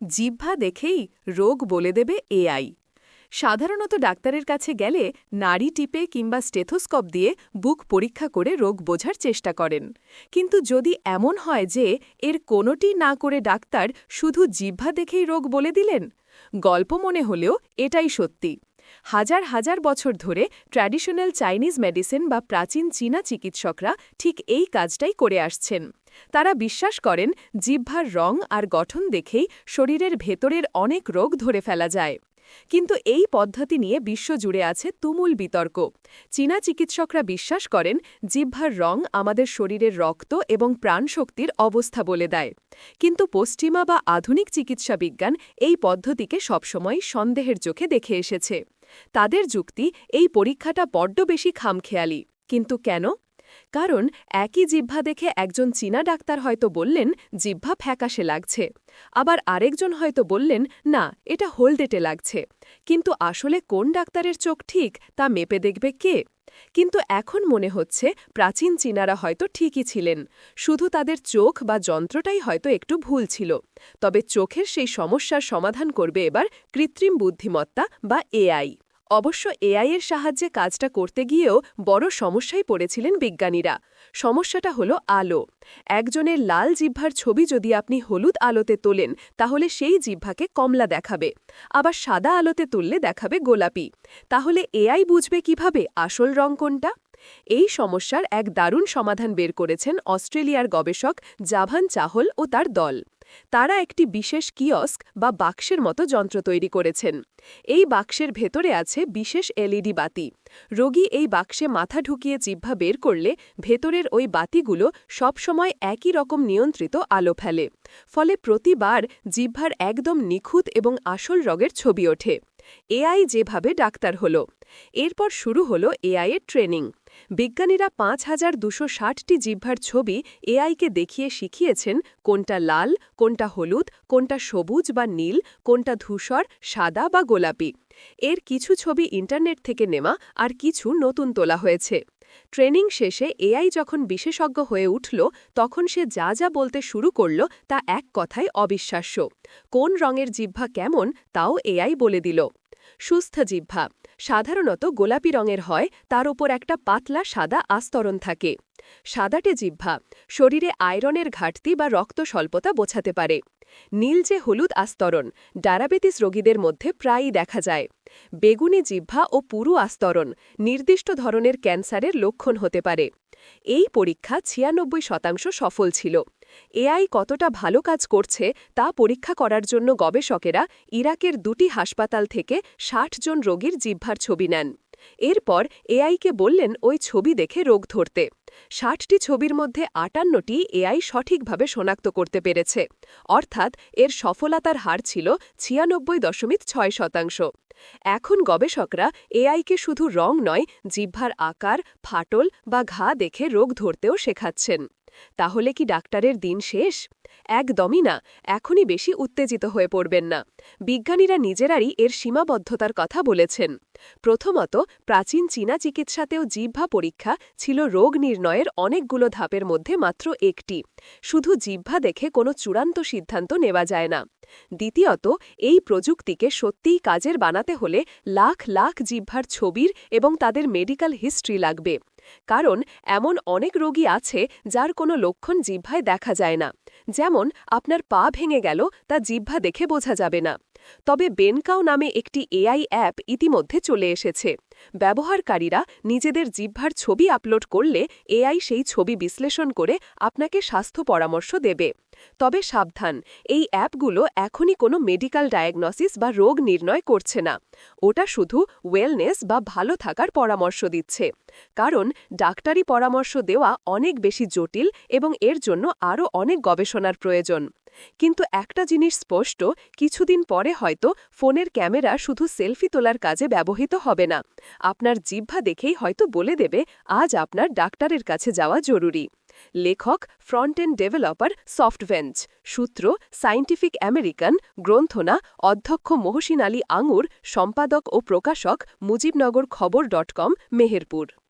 জিহ্বা দেখেই রোগ বলে দেবে এআই সাধারণত ডাক্তারের কাছে গেলে নাড়ি টিপে কিংবা স্টেথোস্কোপ দিয়ে বুক পরীক্ষা করে রোগ বোঝার চেষ্টা করেন। কিন্তু যদি এমন হয় যে এর কোনোটি না করে ডাক্তার শুধু জিহ্বা দেখেই রোগ বলে দিলেন? গল্প মনে হলেও এটাই সত্যি। হাজার হাজার বছর ধরে ট্র্যাডিশনাল চাইনিজ মেডিসিন বা প্রাচীন চীনা চিকিৎসকরা ঠিক এই কাজটাই করে আসছেন। তারা বিশ্বাস করেন, জিহ্বার রং আর গঠন দেখেই শরীরের ভেতরের অনেক রোগ ধরে ফেলা যায়। কিন্তু এই পদ্ধতি নিয়ে বিশ্বজুড়ে আছে তুমুল বিতর্ক। চীনা চিকিৎসকরা বিশ্বাস করেন, জিহ্বার রং আমাদের শরীরের রক্ত এবং প্রাণশক্তির অবস্থা বলে দেয়। কিন্তু পশ্চিমা বা আধুনিক চিকিৎসা বিজ্ঞান এই পদ্ধতিকে সবসময় সন্দেহের চোখে দেখে এসেছে। তাদের যুক্তি এই পরীক্ষাটা বড্ড বেশি খামখেয়ালি। কিন্তু কেন? কারণ একই জিহ্বা দেখে একজন চীনা ডাক্তার হয়তো বললেন, জিহ্বা ফ্যাকাশে লাগছে। আবার আরেকজন হয়তো বললেন, না, এটা হোলডেটে লাগছে। কিন্তু আসলে কোন ডাক্তারের চোখ ঠিক, তা মেপে দেখবে কে? কিন্তু এখন মনে হচ্ছে প্রাচীন চীনারা হয়তো ঠিকই ছিলেন। শুধু তাদের চোখ বা যন্ত্রটাই হয়তো একটু ভুল ছিল। তবে চোখের সেই সমস্যার সমাধান করবে এবার কৃত্রিম বুদ্ধিমত্তা বা এআই। অবশ্য এআই এর সাহায্যে কাজটা করতে গিয়েও বড় সমস্যায় পড়েছিলেন বিজ্ঞানীরা। সমস্যাটা হলো আলো। একজনের লাল জিহ্বার ছবি যদি আপনি হলুদ আলোতে তোলেন, তাহলে সেই জিহ্বাকে কমলা দেখাবে। আবার সাদা আলোতে তুললে দেখাবে গোলাপি। তাহলে এআই বুঝবে কীভাবে আসল রং কোনটা? এই সমস্যার এক দারুণ সমাধান বের করেছেন অস্ট্রেলিয়ার গবেষক জাভান চাহল ও তার দল। তারা একটি বিশেষ কিয়স্ক বা বাক্সের মতো যন্ত্র তৈরি করেছেন। এই বাক্সের ভেতরে আছে বিশেষ এলইডি বাতি। রোগী এই বাক্সে মাথা ঢুকিয়ে জিহ্বা বের করলে ভেতরের ওই বাতিগুলো সবসময় একই রকম নিয়ন্ত্রিত আলো ফেলে। ফলে প্রতিবার জিহ্বার একদম নিখুঁত এবং আসল রগের ছবি ওঠে। এআই যেভাবে ডাক্তার হল। এরপর শুরু হল এআইয়ের ট্রেনিং। বিজ্ঞানীরা পাঁচ হাজার দুশো ষাটটি জিহ্বার ছবি এআইকে দেখিয়ে শিখিয়েছেন কোনটা লাল, কোনটা হলুদ, কোনটা সবুজ বা নীল, কোনটা ধূসর, সাদা বা গোলাপি। এর কিছু ছবি ইন্টারনেট থেকে নেওয়া আর কিছু নতুন তোলা হয়েছে। ট্রেনিং শেষে এআই যখন বিশেষজ্ঞ হয়ে উঠল, তখন সে যা যা বলতে শুরু করল তা এক কথায় অবিশ্বাস্য। কোন রঙের জিহ্বা কেমন, তাও এআই বলে দিল। সুস্থ জিহ্বা। সাধারণত গোলাপি রঙের হয়, তার ওপর একটা পাতলা সাদা আস্তরণ থাকে। সাদাটে জিহ্বা, শরীরে আয়রনের ঘাটতি বা রক্ত স্বল্পতা বোঝাতে পারে। নীল যে হলুদ আস্তরণ, ডায়াবেটিস রোগীদের মধ্যে প্রায়ই দেখা যায়। বেগুনি জিহ্বা ও পুরু আস্তরণ, নির্দিষ্ট ধরনের ক্যান্সারের লক্ষণ হতে পারে। এই পরীক্ষা ছিয়ানব্বই শতাংশ সফল ছিল। এআই কতটা ভালো কাজ করছে তা পরীক্ষা করার জন্য গবেষকেরা ইরাকের দুটি হাসপাতাল থেকে ষাট জন রোগীর জিহ্বার ছবি নেন। এরপর এআইকে বললেন ওই ছবি দেখে রোগ ধরতে। ষাটটি ছবির মধ্যে আটান্নটি এআই সঠিকভাবে শনাক্ত করতে পেরেছে। অর্থাৎ এর সফলতার হার ছিল ছিয়ানব্বই দশমিক ছয় শতাংশ। এখন গবেষকরা এআইকে শুধু রং নয়, জিহ্বার আকার, ফাটল বা ঘা দেখে রোগ ধরতেও শেখাচ্ছেন। তাহলে কি ডাক্তারের দিন শেষ? একদমই না, এখনই বেশি উত্তেজিত হয়ে পড়বেন না। বিজ্ঞানীরা নিজেরাই এর সীমাবদ্ধতার কথা বলেছেন। প্রথমত, প্রাচীন চীনা চিকিৎসাতেও জিহ্বা পরীক্ষা ছিল রোগ নির্ণয়ের অনেকগুলো ধাপের মধ্যে মাত্র একটি। শুধু জিহ্বা দেখে কোনো চূড়ান্ত সিদ্ধান্ত নেওয়া যায় না। দ্বিতীয়ত, এই প্রযুক্তিকে সত্যিই কাজের বানাতে হলে লাখ লাখ জিহ্বার ছবির এবং তাদের মেডিকেল হিস্ট্রি লাগবে। কারণ, এমন অনেক রোগী আছে যার কোনো লক্ষণ জিহ্বায় দেখা যায় না। যেমন, আপনার পা ভেঙে গেল, তা জিহ্বা দেখে বোঝা যাবে না। তবে বেনকাও নামে একটি এআই অ্যাপ ইতিমধ্যে চলে এসেছে। ব্যবহারকারীরা নিজেদের জিহ্বার ছবি আপলোড করলে এআই সেই ছবি বিশ্লেষণ করে আপনাকে স্বাস্থ্য পরামর্শ দেবে। তবে সাবধান, এই অ্যাপগুলো এখনই কোনো মেডিকেল ডায়াগনসিস বা রোগ নির্ণয় করছে না। ওটা শুধু ওয়েলনেস বা ভালো থাকার পরামর্শ দিচ্ছে। কারণ ডাক্তারি পরামর্শ দেওয়া অনেক বেশি জটিল এবং এর জন্য আরও অনেক গবেষণার প্রয়োজন। কিন্তু একটা জিনিস স্পষ্ট, কিছুদিন পরে হয়তো ফোনের ক্যামেরা শুধু সেলফি তোলার কাজে ব্যবহৃত হবে না। আপনার জিহ্বা দেখেই হয়তো বলে দেবে, আজ আপনার ডাক্তারের কাছে যাওয়া জরুরি। লেখক ফ্রন্ট এন্ড ডেভেলপার সফটভেঞ্চ সূত্র, সাইন্টিফিক আমেরিকান, গ্রন্থনা, অধ্যক্ষ মহসিন আলী আঙুর, সম্পাদক ও প্রকাশক মুজিবনগর খবর ডট কম, মেহেরপুর।